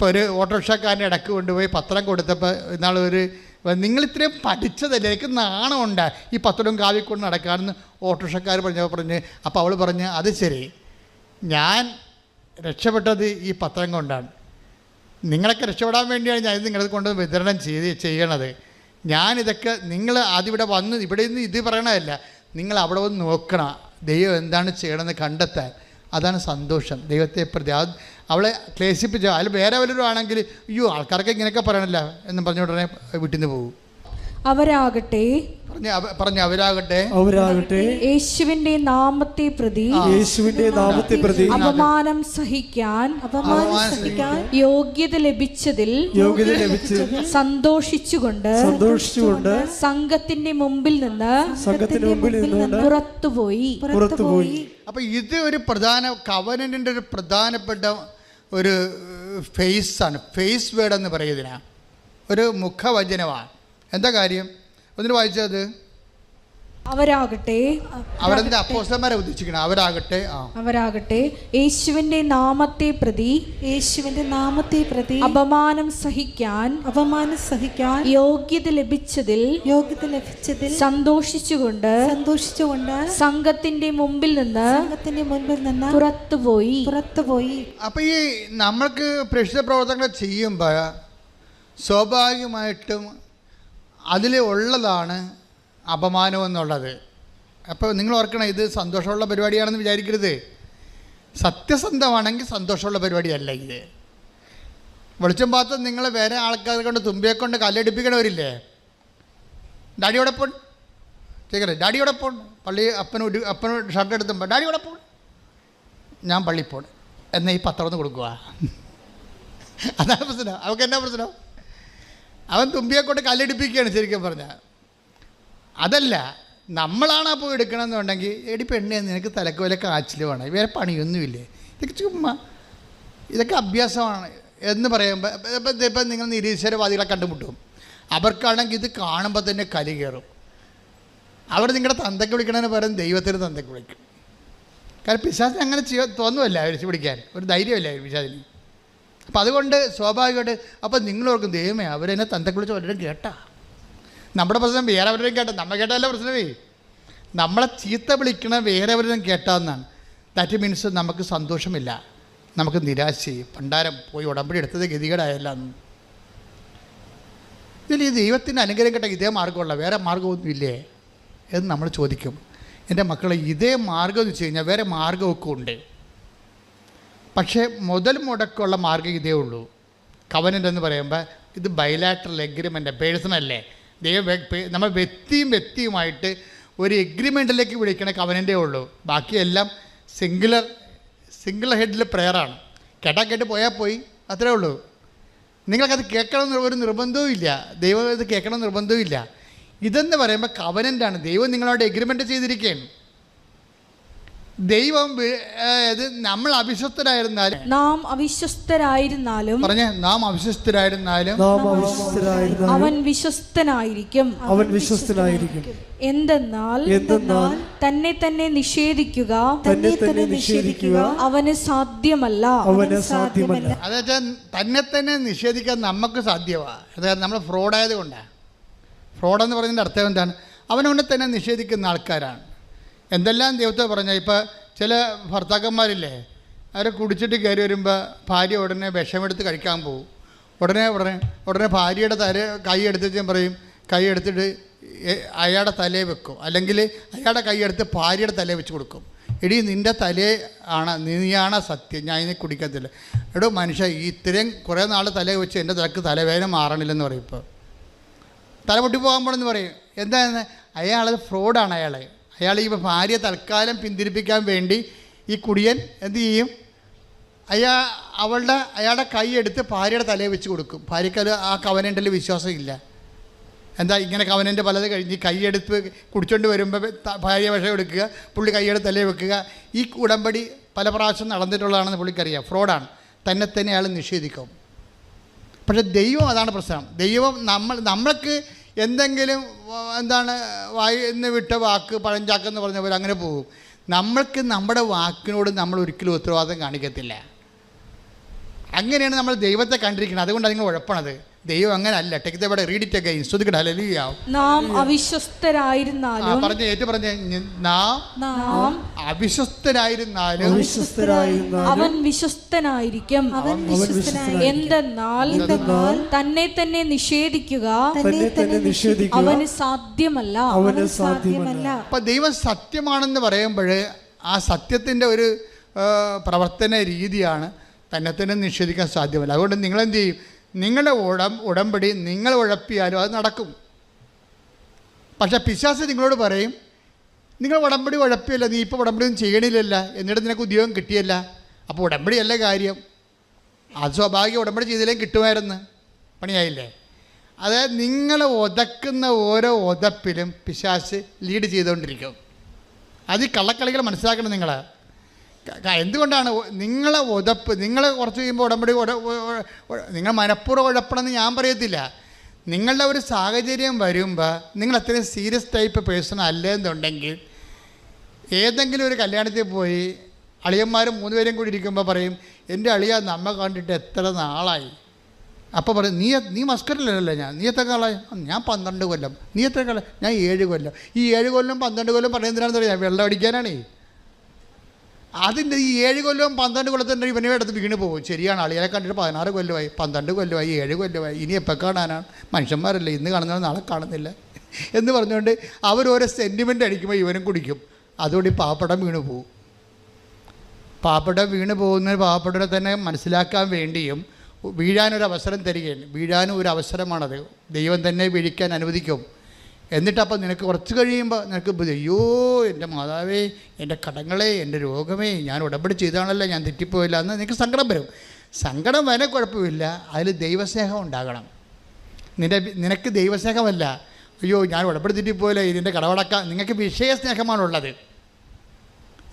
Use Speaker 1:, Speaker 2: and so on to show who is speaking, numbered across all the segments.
Speaker 1: ഇപ്പോൾ ഒരു ഓട്ടോറിക്ഷക്കാരന്റെ ഇടയ്ക്ക് കൊണ്ടുപോയി പത്രം കൊടുത്തപ്പോൾ ഇന്നാൾ ഒരു നിങ്ങൾ ഇത്രയും പഠിച്ചതല്ലേ? എനിക്ക് നാണമുണ്ട് ഈ പത്രം കാവി കൊണ്ട് നടക്കാമെന്ന് ഓട്ടോറിക്ഷക്കാർ പറഞ്ഞപ്പോൾ പറഞ്ഞ്. അപ്പോൾ അവൾ പറഞ്ഞ് അത് ശരി. ഞാൻ രക്ഷപ്പെട്ടത് ഈ പത്രം കൊണ്ടാണ്. നിങ്ങളൊക്കെ രക്ഷപ്പെടാൻ വേണ്ടിയാണ് ഞാൻ നിങ്ങളത് കൊണ്ട് വിതരണം ചെയ്ത് ചെയ്യണത്. ഞാനിതൊക്കെ നിങ്ങൾ അതിവിടെ വന്ന് ഇവിടെ നിന്ന് ഇത് പറയണതല്ല. നിങ്ങൾ അവിടെ വന്ന് നോക്കണം. ദൈവം എന്താണ് ചെയ്യണമെന്ന് കണ്ടെത്താൻ. അതാണ് സന്തോഷം. ദൈവത്തെ പ്രതി അവളെ ക്ലേശിപ്പിച്ച അതിൽ വേറെ വല്ലവരും ആണെങ്കിൽ അയ്യോ ആൾക്കാർക്ക് ഇങ്ങനെയൊക്കെ പറയണല്ല എന്നും പറഞ്ഞ ഉടനെ വീട്ടിൽ നിന്ന് പോകും.
Speaker 2: അവരാകട്ടെ.
Speaker 1: പറഞ്ഞു അവ- അവരാകട്ടെ.
Speaker 3: അവരാകട്ടെ.
Speaker 2: യേശുവിന്റെ നാമത്തെ പ്രതി.
Speaker 3: യേശുവിന്റെ നാമത്തെ പ്രതി.
Speaker 2: അപമാനം സഹിക്കാൻ
Speaker 1: അപമാനം സഹിക്കാൻ
Speaker 2: യോഗ്യത ലഭിച്ചതിൽ
Speaker 3: യോഗ്യത ലഭിച്ചു
Speaker 2: സന്തോഷിച്ചുകൊണ്ട്
Speaker 3: സന്തോഷിച്ചുകൊണ്ട്
Speaker 2: സംഘത്തിന്റെ മുമ്പിൽ നിന്ന്
Speaker 3: സംഘത്തിന്റെ മുമ്പിൽ നിന്ന്
Speaker 2: പുറത്തുപോയി.
Speaker 3: പുറത്തുപോയി.
Speaker 1: അപ്പൊ ഇത് ഒരു പ്രധാന കവനന്റെ ഒരു പ്രധാനപ്പെട്ട ഒരു ഫേസ് ആണ്. ഫേസ് വേർഡ് എന്ന് പറയുന്നതിനാ. ഒരു മുഖവചനമാണ്. എന്താ കാര്യം? ഒന്നിന് വായിച്ചത്
Speaker 2: അവരാകട്ടെ.
Speaker 1: അവരെന്താ അപ്പോസ്റ്റന്മാരെ ഉദ്ദേശിക്കണം? അവരാകട്ടെ
Speaker 2: അവരാകട്ടെ. യേശുവിന്റെ നാമത്തെ പ്രതി
Speaker 4: യേശുവിന്റെ നാമത്തെ പ്രതി.
Speaker 2: അപമാനം സഹിക്കാൻ
Speaker 4: അപമാനം സഹിക്കാൻ
Speaker 2: യോഗ്യത ലഭിച്ചതിൽ
Speaker 4: യോഗ്യത ലഭിച്ചതിൽ
Speaker 2: സന്തോഷിച്ചുകൊണ്ട്
Speaker 4: സന്തോഷിച്ചുകൊണ്ട്
Speaker 2: സംഘത്തിന്റെ മുമ്പിൽ നിന്ന്
Speaker 4: സംഘത്തിന്റെ മുൻപിൽ നിന്ന്
Speaker 2: പുറത്തുപോയി.
Speaker 4: പുറത്തുപോയി.
Speaker 1: അപ്പൊ ഈ നമ്മൾക്ക് പ്രശ്ന പ്രവർത്തനങ്ങൾ ചെയ്യുമ്പോൾ സ്വാഭാവികമായിട്ടും അതിൽ ഉള്ളതാണ് അപമാനം എന്നുള്ളത്. അപ്പോൾ നിങ്ങൾ ഓർക്കണം ഇത് സന്തോഷമുള്ള പരിപാടിയാണെന്ന് വിചാരിക്കരുത്. സത്യസന്ധമാണെങ്കിൽ സന്തോഷമുള്ള പരിപാടിയല്ല ഇത്. വെളിച്ചം പാത്ത് നിങ്ങൾ വേറെ ആൾക്കാരെ കൊണ്ട് തുമ്പിയെ കൊണ്ട് കല്ലടിപ്പിക്കണവരില്ലേ? ഡാഡിയോടെ പോൺ ചെയ്യല്ലേ ഡാഡിയോടെ പോൺ പള്ളി അപ്പന് ഒരു അപ്പന് ഷർട്ട് എടുത്തുമ്പോൾ ഡാഡിയോടെ പോൺ ഞാൻ പള്ളി എന്നാൽ ഈ പത്രം ഒന്ന് കൊടുക്കുക അതാണ് പ്രശ്നം. അവൾക്ക് എന്നാ പ്രശ്നം? അവൻ തുമ്പിയെ കൊണ്ട് കല്ലെടുപ്പിക്കുകയാണ് ശരിക്കും പറഞ്ഞാൽ. അതല്ല നമ്മളാണ് പോയി എടുക്കണമെന്നുണ്ടെങ്കിൽ എടി പെണ്ണേ നിനക്ക് തലക്ക് വല്ല കാച്ചിൽ വേണം. വേറെ പണിയൊന്നുമില്ലേ? ഇതൊക്കെ ചുമ്മാ ഇതൊക്കെ അഭ്യാസമാണ് എന്ന് പറയുമ്പോൾ ഇപ്പം നിങ്ങൾ നിരീശ്വരവാദികളെ കണ്ടുമുട്ടും. അവർക്കാണെങ്കിൽ ഇത് കാണുമ്പോൾ തന്നെ കലി കയറും. അവർ നിങ്ങളുടെ തന്തയ്ക്ക് വിളിക്കണതിന് പകരം ദൈവത്തിന് തന്തയ്ക്ക് വിളിക്കും. കാരണം പിശാസിന് അങ്ങനെ ചെയ്യാൻ തോന്നുമല്ല അവർ പിടിക്കാൻ. ഒരു ധൈര്യമല്ല പിശാചിന്. അപ്പം അതുകൊണ്ട് സ്വാഭാവികമായിട്ട് അപ്പം നിങ്ങളോർക്കും ദൈവമേ അവരെന്നെ തന്തയ്ക്ക് കുളിച്ച് വല്ലവരും കേട്ടാ. നമ്മുടെ പ്രശ്നം വേറെ അവരുടെയും കേട്ടാ. നമ്മൾ കേട്ടല്ല പ്രശ്നമേ നമ്മളെ ചീത്ത വിളിക്കണ വേറെ അവരുടെയും കേട്ടാന്നാണ്. ദാറ്റ് മീൻസ് നമുക്ക് സന്തോഷമില്ല. നമുക്ക് നിരാശയും പണ്ടാരം പോയി ഉടമ്പടി എടുത്തത് ഗതികേടായല്ല ഇതിൽ ഈ ദൈവത്തിന്റെ അനുഗ്രഹം കേട്ട ഇതേ മാർഗമുള്ള വേറെ മാർഗമൊന്നുമില്ലേ എന്ന് നമ്മൾ ചോദിക്കും. എന്റെ മക്കളെ ഇതേ മാർഗം എന്ന് വെച്ച് കഴിഞ്ഞാൽ വേറെ മാർഗമൊക്കെ ഉണ്ട്. പക്ഷേ മുതൽ മുടക്കുള്ള മാർഗം ഇതേ ഉള്ളൂ. കവനന്റ് എന്ന് പറയുമ്പോൾ ഇത് ബൈലാറ്ററൽ എഗ്രിമെന്റ് പേഴ്സണല്ലേ ദൈവം നമ്മൾ വ്യക്തിയും വ്യക്തിയുമായിട്ട് ഒരു എഗ്രിമെന്റിലേക്ക് വിളിക്കണ കവനന്റെ ഉള്ളൂ. ബാക്കിയെല്ലാം സിംഗുലർ സിംഗിൾ ഹെഡിൽ പ്രെയറാണ് കേട്ടാ കേട്ട് പോയാൽ പോയി. അത്രേ ഉള്ളൂ. നിങ്ങൾക്കത് കേൾക്കണം ഒരു നിർബന്ധവും ഇല്ല. ദൈവം ഇത് കേൾക്കണം നിർബന്ധവും ഇല്ല. ഇതെന്ന് പറയുമ്പോൾ കവനന്റാണ് ദൈവം നിങ്ങളോട് എഗ്രിമെന്റ് ചെയ്തിരിക്കുകയാണ്. ദൈവം നമ്മൾ അവിശ്വസ്തരായിരുന്നാലും
Speaker 2: നാം അവിശ്വസ്തരായിരുന്നാലും
Speaker 1: പറഞ്ഞേ നാം അവിശ്വസ്തരായിരുന്നാലും
Speaker 3: നാം അവിശ്വസ്തരായിരുന്നാലും
Speaker 2: അവൻ വിശ്വസ്തനായിരിക്കും.
Speaker 3: അവൻ വിശ്വസ്തനായിരിക്കും.
Speaker 2: എന്തെന്നാൽ
Speaker 3: എന്തെന്നാൽ
Speaker 2: തന്നെ തന്നെ നിഷേധിക്കുക.
Speaker 3: തന്നെ തന്നെ നിഷേധിക്കുക.
Speaker 2: അവന് സാധ്യമല്ല.
Speaker 3: അവന് സാധ്യമല്ല.
Speaker 1: അതായത് തന്നെ തന്നെ നിഷേധിക്കാൻ നമുക്ക് സാധ്യമാണ് അതായത് നമ്മൾ ഫ്രോഡായത് കൊണ്ടാണ് ഫ്രോഡെന്ന് പറയുന്നതിന്റെ അർത്ഥം എന്താണ്? അവനവനെ തന്നെ നിഷേധിക്കുന്ന ആൾക്കാരാണ്. എന്തെല്ലാം ദൈവത്തെ പറഞ്ഞാൽ ഇപ്പോൾ ചില ഭർത്താക്കന്മാരില്ലേ അവർ കുടിച്ചിട്ട് കയറി വരുമ്പോൾ ഭാര്യ ഉടനെ വിഷമെടുത്ത് കഴിക്കാൻ പോകും ഉടനെ ഉടനെ ഉടനെ ഭാര്യയുടെ തല കൈ എടുത്തിട്ട് ഞാൻ പറയും കൈ എടുത്തിട്ട് അയാളുടെ തലയെ വെക്കും. അല്ലെങ്കിൽ അയാളുടെ കൈ എടുത്ത് ഭാര്യയുടെ തലയെ വെച്ച് കൊടുക്കും. എടി നിന്റെ തലേ ആണ് നീയാണ് സത്യം ഞാൻ ഇതിനെ കുടിക്കത്തില്ല എടോ മനുഷ്യ ഇത്രയും കുറേ നാൾ തല വെച്ച് എന്റെ തലക്ക് തലവേദന മാറണില്ലെന്ന് പറയും ഇപ്പോൾ തല പൊട്ടിപ്പോകാൻ പോണെന്ന് പറയും. എന്താണെന്ന് അയാളത് ഫ്രോഡാണ് അയാൾ അയാൾ ഈ ഭാര്യ തൽക്കാലം പിന്തിരിപ്പിക്കാൻ വേണ്ടി ഈ കുടിയൻ എന്ത് ചെയ്യും? അയാ അവളുടെ അയാളുടെ കൈ എടുത്ത് ഭാര്യയുടെ തലയിൽ വെച്ച് കൊടുക്കും. ഭാര്യയ്ക്ക് അത് ആ കവനന്റിൽ വിശ്വാസമില്ല. എന്താ ഇങ്ങനെ കവനന്റെ പലത് കഴിഞ്ഞ് കൈയെടുത്ത് കുടിച്ചോണ്ട് വരുമ്പോൾ ഭാര്യ വിഷം എടുക്കുക പുള്ളി കൈയുടെ തലയിൽ വെക്കുക. ഈ ഉടമ്പടി പല പ്രാവശ്യം നടന്നിട്ടുള്ളതാണെന്ന് പുള്ളിക്കറിയാം. ഫ്രോഡാണ്. തന്നെ തന്നെ അയാൾ നിഷേധിക്കും. പക്ഷെ ദൈവം അതാണ് പ്രശ്നം. ദൈവം നമ്മൾ നമ്മൾക്ക് എന്തെങ്കിലും എന്താണ് വായി എന്ന് വിട്ട വാക്ക് പഴഞ്ചാക്കെന്ന് പറഞ്ഞ പോലെ അങ്ങനെ പോകും. നമ്മൾക്ക് നമ്മുടെ വാക്കിനോട് നമ്മൾ ഒരിക്കലും ഉത്തരവാദിത്തം കാണിക്കത്തില്ല. അങ്ങനെയാണ് നമ്മൾ ദൈവത്തെ കണ്ടിരിക്കുന്നത്. അതുകൊണ്ട് നിങ്ങൾ ഉഴപ്പണത്. ദൈവം അങ്ങനെ അല്ല ടെക് ദവിടെ റീഡ് ഇറ്റ് അഗൈൻ ശ്രുതിക്കട ഹല്ലേലൂയ
Speaker 2: നാം അവിശ്വസ്തരായിരുന്നാലും
Speaker 1: പറഞ്ഞു ഏറ്റു പറഞ്ഞു നാം
Speaker 2: നാം
Speaker 1: അവിശ്വസ്തരായിരുന്നാലും
Speaker 3: അവിശ്വസ്തരായിരുന്നാലും
Speaker 2: അവൻ വിശ്വസ്തനായിരിക്കും.
Speaker 4: അവൻ വിശ്വസ്തനായി
Speaker 2: എന്തെന്നാൽ
Speaker 3: എന്തെന്നാൽ
Speaker 2: തന്നെ തന്നെ നിഷേധിക്കുക.
Speaker 3: തന്നെ തന്നെ നിഷേധിക്കുക.
Speaker 2: അവന് സാധ്യമല്ല.
Speaker 3: അവന്
Speaker 4: സാധ്യമല്ല.
Speaker 1: അപ്പോൾ ദൈവം സത്യമാണെന്ന് പറയുമ്പോൾ ആ സത്യത്തിന്റെ ഒരു പ്രവർത്തന രീതിയാണ് തന്നെ തന്നെ നിഷേധിക്കാൻ സാധ്യമല്ല. അതുകൊണ്ട് നിങ്ങൾ നിങ്ങളെന്ത് ചെയ്യും? നിങ്ങളുടെ ഉടം ഉടമ്പടി നിങ്ങൾ ഉഴപ്പിയാലും അത് നടക്കും. പക്ഷെ പിശാസ് നിങ്ങളോട് പറയും നിങ്ങൾ ഉടമ്പടി ഉഴപ്പിയല്ല നീ ഇപ്പോൾ ഉടമ്പടി ഒന്നും ചെയ്യണില്ലല്ല എന്നിട്ട് നിനക്ക് ഉദ്യോഗം കിട്ടിയല്ല. അപ്പോൾ ഉടമ്പടിയല്ല കാര്യം. അത് സ്വാഭാവിക ഉടമ്പടി ചെയ്തില്ലെങ്കിൽ കിട്ടുമായിരുന്നു. പണിയായില്ലേ? അതായത് നിങ്ങൾ ഒതക്കുന്ന ഓരോ ഒതപ്പിലും പിശാസ് ലീഡ് ചെയ്തുകൊണ്ടിരിക്കും. അത് ഈ കള്ളക്കളികൾ മനസ്സിലാക്കണം നിങ്ങൾ എന്തുകൊണ്ടാണ് നിങ്ങളെ ഉതപ്പ് നിങ്ങൾ കുറച്ച് കഴിയുമ്പോൾ ഉടമ്പടി നിങ്ങൾ മനഃപൂർവം ഉഴപ്പണമെന്ന് ഞാൻ പറയത്തില്ല. നിങ്ങളുടെ ഒരു സാഹചര്യം വരുമ്പോൾ നിങ്ങൾ അത്രയും സീരിയസ് ടൈപ്പ് പേഴ്സൺ അല്ലെന്നുണ്ടെങ്കിൽ ഏതെങ്കിലും ഒരു കല്യാണത്തിൽ പോയി അളിയന്മാരും മൂന്ന് പേരും കൂടി ഇരിക്കുമ്പോൾ പറയും എന്റെ അളിയ നമ്മ കണ്ടിട്ട് എത്ര നാളായി? അപ്പോൾ പറയും നീ നീ മസ്കറ്റിലല്ലേ ഞാൻ? നീ എത്ര കാളായി ഞാൻ പന്ത്രണ്ട് കൊല്ലം. നീ എത്ര കാലം? ഞാൻ ഏഴ് കൊല്ലം. ഈ ഏഴ് കൊല്ലം പന്ത്രണ്ട് കൊല്ലം പറയുന്നതിനാണെന്ന് പറയാം വെള്ളം അടിക്കാനാണേ. അതിന്റെ ഈ ഏഴ് കൊല്ലവും പന്ത്രണ്ട് കൊല്ലത്തിന്റെ ഇവനെ എടുത്ത് വീണ് പോകും. ശരിയാണ് അളിയെ കണ്ടിട്ട് പതിനാറ് കൊല്ലമായി. പന്ത്രണ്ട് കൊല്ലമായി ഏഴ് കൊല്ലമായി. ഇനി എപ്പോൾ കാണാനാണ്? മനുഷ്യന്മാരല്ലേ ഇന്ന് കാണുന്നവർ നാളെ കാണുന്നില്ല. എന്ന് പറഞ്ഞുകൊണ്ട് അവരോരോ സെന്റിമെന്റ് അടിക്കുമ്പോൾ ഇവനും കുടിക്കും. അതുകൊണ്ട് ഈ പാപ്പടം വീണ് പോകും പാപ്പടം വീണ് പോകുന്ന പാപ്പടനെ തന്നെ മനസ്സിലാക്കാൻ വേണ്ടിയും വീഴാനൊരു അവസരം തരികയാണ്. വീഴാനും ഒരു അവസരമാണത്. ദൈവം തന്നെ വീഴിക്കാൻ അനുവദിക്കും. എന്നിട്ടപ്പോൾ നിനക്ക് കുറച്ച് കഴിയുമ്പോൾ നിനക്ക് അയ്യോ എന്റെ മാതാവേ എന്റെ കടങ്ങളെ എന്റെ രോഗമേ ഞാൻ ഉടമ്പടി ചെയ്താണല്ലോ ഞാൻ തെറ്റിപ്പോയില്ല എന്ന് നിനക്ക് സങ്കടം വരും. സങ്കടം വരെ കുഴപ്പമില്ല. അതിൽ ദൈവസ്നേഹം ഉണ്ടാകണം. നിന്റെ നിനക്ക് ദൈവസ്നേഹമല്ല. അയ്യോ ഞാൻ ഉടമ്പടി തെറ്റിപ്പോയില്ല ഇതിന്റെ കടവടക്കാൻ നിങ്ങൾക്ക് വിഷയസ്നേഹമാണുള്ളത്.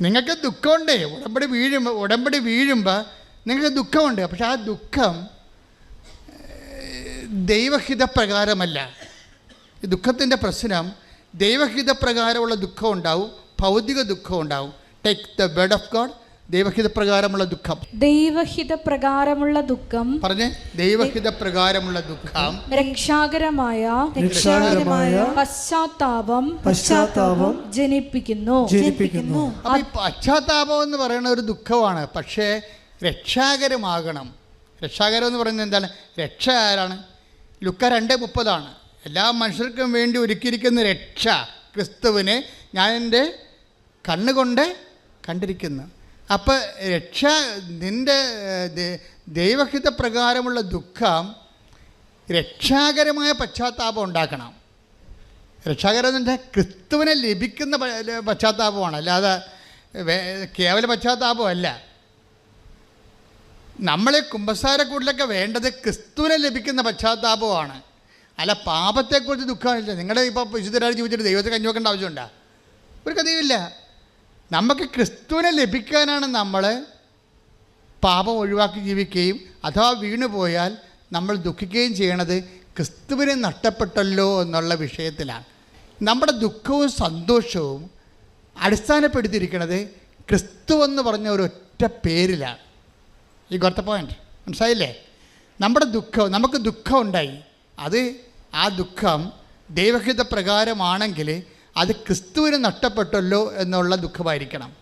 Speaker 1: നിങ്ങൾക്ക് ദുഃഖമുണ്ട്. ഉടമ്പടി വീഴുമ്പോൾ ഉടമ്പടി വീഴുമ്പോൾ നിങ്ങൾക്ക് ദുഃഖമുണ്ട്. പക്ഷെ ആ ദുഃഖം ദൈവഹിതപ്രകാരമല്ല. ഈ ദുഃഖത്തിന്റെ പ്രശ്നം ദൈവഹിതപ്രകാരമുള്ള ദുഃഖം ഉണ്ടാവും ഭൗതിക ദുഃഖം ഉണ്ടാവും. Take the bed of God ദൈവഹിത പ്രകാരമുള്ള ദുഃഖം.
Speaker 2: ദൈവഹിത പ്രകാരമുള്ള ദുഃഖം
Speaker 1: പറഞ്ഞേ ദൈവഹിത പ്രകാരമുള്ള ദുഃഖം.
Speaker 2: രക്ഷാകരമായ
Speaker 3: രക്ഷാകരമായ
Speaker 2: പശ്ചാത്താപം
Speaker 3: പശ്ചാത്താപം
Speaker 2: ജനിപ്പിക്കുന്നു.
Speaker 3: ജനിപ്പിക്കുന്നു.
Speaker 1: പശ്ചാത്താപം എന്ന് പറയുന്ന ഒരു ദുഃഖമാണ്. പക്ഷേ രക്ഷാകരമാകണം. രക്ഷാകരം എന്ന് പറയുന്നത് എന്താണ്? രക്ഷ ആരാണ്? ലുക്ക രണ്ട് മുപ്പതാണ്. എല്ലാ മനുഷ്യർക്കും വേണ്ടി ഒരുക്കിയിരിക്കുന്ന രക്ഷ ക്രിസ്തുവിനെ ഞാൻ എന്റെ കണ്ണുകൊണ്ട് കണ്ടിരിക്കുന്നു. അപ്പോൾ രക്ഷ നിന്റെ ദൈവഹിത പ്രകാരമുള്ള ദുഃഖം രക്ഷാകരമായ പശ്ചാത്താപം ഉണ്ടാക്കണം. രക്ഷാകരം എന്ന് വെച്ചാൽ ക്രിസ്തുവിനെ ലഭിക്കുന്ന പശ്ചാത്താപമാണ്. അല്ലാതെ കേവല പശ്ചാത്താപമല്ല. നമ്മളെ കുമ്പസാരക്കൂട്ടിലൊക്കെ വേണ്ടത് ക്രിസ്തുവിനെ ലഭിക്കുന്ന പശ്ചാത്താപമാണ്. അല്ല പാപത്തെക്കുറിച്ച് ദുഃഖമില്ല നിങ്ങളുടെ ഇപ്പോൾ വിശുദ്ധരായി ജീവിച്ചിട്ട് ദൈവത്തെ കഞ്ഞി വെക്കേണ്ട ആവശ്യമുണ്ടോ? ഒരു കഥയുമില്ല. നമുക്ക് ക്രിസ്തുവിനെ ലഭിക്കാനാണ് നമ്മൾ പാപം ഒഴിവാക്കി ജീവിക്കുകയും അഥവാ വീണു പോയാൽ നമ്മൾ ദുഃഖിക്കുകയും ചെയ്യണത് ക്രിസ്തുവിനെ നഷ്ടപ്പെട്ടല്ലോ എന്നുള്ള വിഷയത്തിലാണ്. നമ്മുടെ ദുഃഖവും സന്തോഷവും അടിസ്ഥാനപ്പെടുത്തിയിരിക്കുന്നത് ക്രിസ്തു എന്ന് പറഞ്ഞ ഒരൊറ്റ പേരിലാണ്. ഈ ഗോർത്ത പോയിന്റ് മനസ്സിലായില്ലേ? നമ്മുടെ ദുഃഖം നമുക്ക് ദുഃഖം ഉണ്ടായി. അത് ആ ദുഃഖം ദൈവഹിത പ്രകാരമാണെങ്കിൽ അത് ക്രിസ്തുവിന് നഷ്ടപ്പെട്ടല്ലോ എന്നുള്ള ദുഃഖമായിരിക്കണം.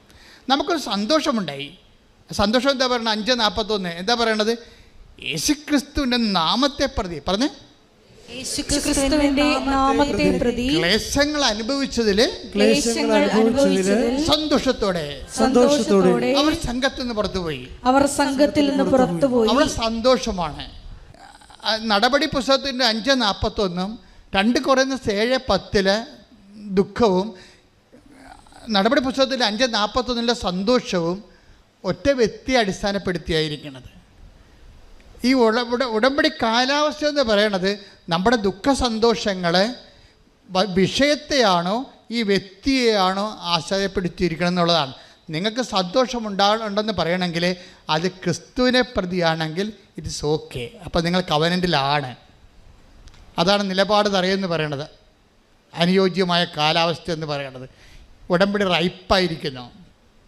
Speaker 1: നമുക്കൊരു സന്തോഷമുണ്ടായി. സന്തോഷം എന്താ പറയുന്നത്? അഞ്ച് നാൽപ്പത്തൊന്ന് എന്താ പറയണത്? യേശുക്രിസ്തുവിന്റെ നാമത്തെ പ്രതി. പറഞ്ഞ്. ക്ലേശങ്ങൾ അനുഭവിച്ചതിൽ സന്തോഷത്തോടെ.
Speaker 3: സന്തോഷത്തോടെ.
Speaker 1: അവർ സംഘത്തിൽ നിന്ന് പുറത്തുപോയി.
Speaker 2: അവർ സംഘത്തിൽ നിന്ന് പുറത്തുപോയി.
Speaker 1: അവർ സന്തോഷമാണ്. നടപടി പുസ്തകത്തിന്റെ അഞ്ച് നാൽപ്പത്തൊന്നും രണ്ട് കുറയുന്ന ഏഴ് പത്തിലെ ദുഃഖവും നടപടി പുസ്തകത്തിന്റെ അഞ്ച് നാൽപ്പത്തൊന്നിലെ സന്തോഷവും ഒറ്റ വ്യക്തിയെ അടിസ്ഥാനപ്പെടുത്തിയായിരിക്കുന്നത് ഈ ഉട ഉട- ഉടമ്പടി കാലാവസ്ഥ എന്ന് പറയണത് നമ്മുടെ ദുഃഖ സന്തോഷങ്ങളെ വിഷയത്തെയാണോ ഈ വ്യക്തിയെയാണോ ആശ്രയപ്പെടുത്തിയിരിക്കണം എന്നുള്ളതാണ്. നിങ്ങൾക്ക് സന്തോഷമുണ്ടാകുന്നുണ്ടെന്ന് പറയണമെങ്കിൽ അത് ക്രിസ്തുവിനെ പ്രതിയാണെങ്കിൽ ഇറ്റ്സ് ഓക്കെ അപ്പോൾ നിങ്ങൾ കവനന്റിലാണ് അതാണ് നിലപാട് തറയെന്ന് പറയണത്. അനുയോജ്യമായ കാലാവസ്ഥ എന്ന് പറയണത്. ഉടമ്പടി റൈപ്പായിരിക്കുന്നു